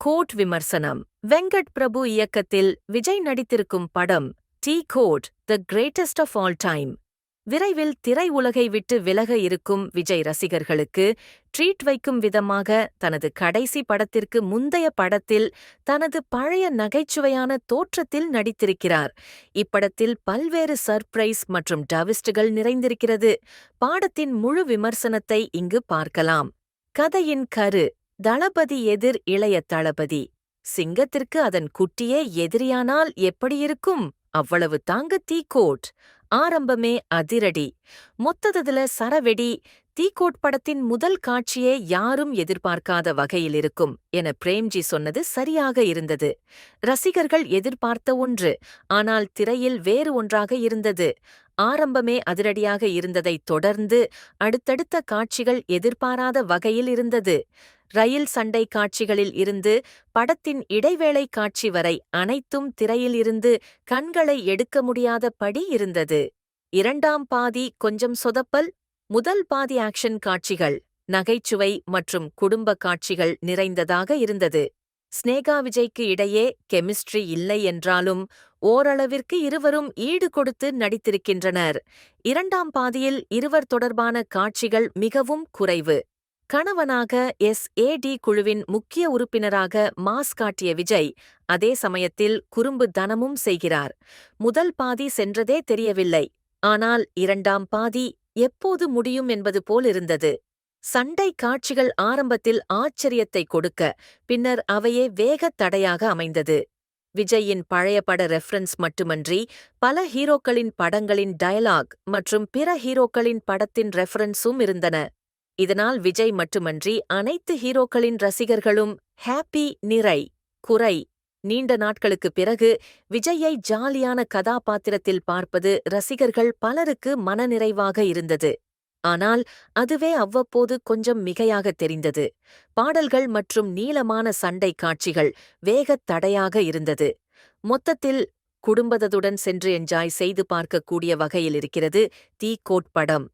Code விமர்சனம். வெங்கட் பிரபு இயக்கத்தில் விஜய் நடித்திருக்கும் படம் the goat the greatest of all time. விரைவில் திரை உலகை விட்டு விலக இருக்கும் விஜய் ரசிகர்களுக்கு ட்ரீட் வைக்கும் விதமாக தனது கடைசி படத்திற்கு முந்தைய படத்தில் தனது பழைய நகைச்சுவையான தோற்றத்தில் நடித்திருக்கிறார். இப்படத்தில் பல்வேறு சர்ப்ரைஸ் மற்றும் டவிஸ்டுகள் நிறைந்திருக்கிறது. பாடத்தின் முழு விமர்சனத்தை இங்கு பார்க்கலாம். கதையின் கரு தளபதி எதிர் இளைய தளபதி. சிங்கத்திற்கு அதன் குட்டியே எதிரியானால் எப்படியிருக்கும் அவ்வளவு தாங்க தீக்கோட். ஆரம்பமே அதிரடி. மொத்ததுல சரவெடி தீக்கோட் படத்தின் முதல் காட்சியே யாரும் எதிர்பார்க்காத வகையில் இருக்கும் என பிரேம்ஜி சொன்னது சரியாக இருந்தது. ரசிகர்கள் எதிர்பார்த்த ஒன்று ஆனால் திரையில் வேறு ஒன்றாக இருந்தது. ஆரம்பமே அதிரடியாக இருந்ததைத் தொடர்ந்து அடுத்தடுத்த காட்சிகள் எதிர்பாராத வகையில் இருந்தது. ரயில் சண்டை காட்சிகளில் இருந்து படத்தின் இடைவேளை காட்சி வரை அனைத்தும் திரையில் இருந்து கண்களை எடுக்க முடியாத படி இருந்தது. இரண்டாம் பாதி கொஞ்சம் சொதப்பல் முதல் பாதி ஆக்ஷன் காட்சிகள் நகைச்சுவை மற்றும் குடும்ப காட்சிகள் நிறைந்ததாக இருந்தது. ஸ்னேகா விஜய்க்கு இடையே கெமிஸ்ட்ரி இல்லை என்றாலும் ஓரளவிற்கு இருவரும் ஈடு கொடுத்து நடித்திருக்கின்றனர். இரண்டாம் பாதியில் இருவர் தொடர்பான காட்சிகள் மிகவும் குறைவு. கணவனாக எஸ். ஏ. டி. குழுவின் முக்கிய உறுப்பினராக மாஸ் காட்டிய விஜய் அதே சமயத்தில் குறும்பு தனமும் செய்கிறார். முதல் பாதி சென்றதே தெரியவில்லை. ஆனால் இரண்டாம் பாதி எப்போது முடியும் என்பது போலிருந்தது சண்டை காட்சிகள் ஆரம்பத்தில் ஆச்சரியத்தை கொடுக்க பின்னர் அவையே வேகத் தடையாக அமைந்தது. விஜயின் பழைய பட ரெஃபரன்ஸ் மட்டுமன்றி பல ஹீரோக்களின் படங்களின் டயலாக் மற்றும் பிற ஹீரோக்களின் படத்தின் ரெஃபரன்ஸும் இருந்தன. இதனால் விஜய் மட்டுமன்றி அனைத்து ஹீரோக்களின் ரசிகர்களும் ஹாப்பி நிறை குறை நீண்ட நாட்களுக்குப் பிறகு விஜயை ஜாலியான கதாபாத்திரத்தில் பார்ப்பது ரசிகர்கள் பலருக்கு மனநிறைவாக இருந்தது. ஆனால் அதுவே அவ்வப்போது கொஞ்சம் மிகையாகத் தெரிந்தது. பாடல்கள் மற்றும் நீளமான சண்டை காட்சிகள் வேகத் தடையாக இருந்தது. மொத்தத்தில் குடும்பத்துடன் சென்று என்ஜாய் செய்து பார்க்கக்கூடிய வகையில் இருக்கிறது தீ கோட் படம்.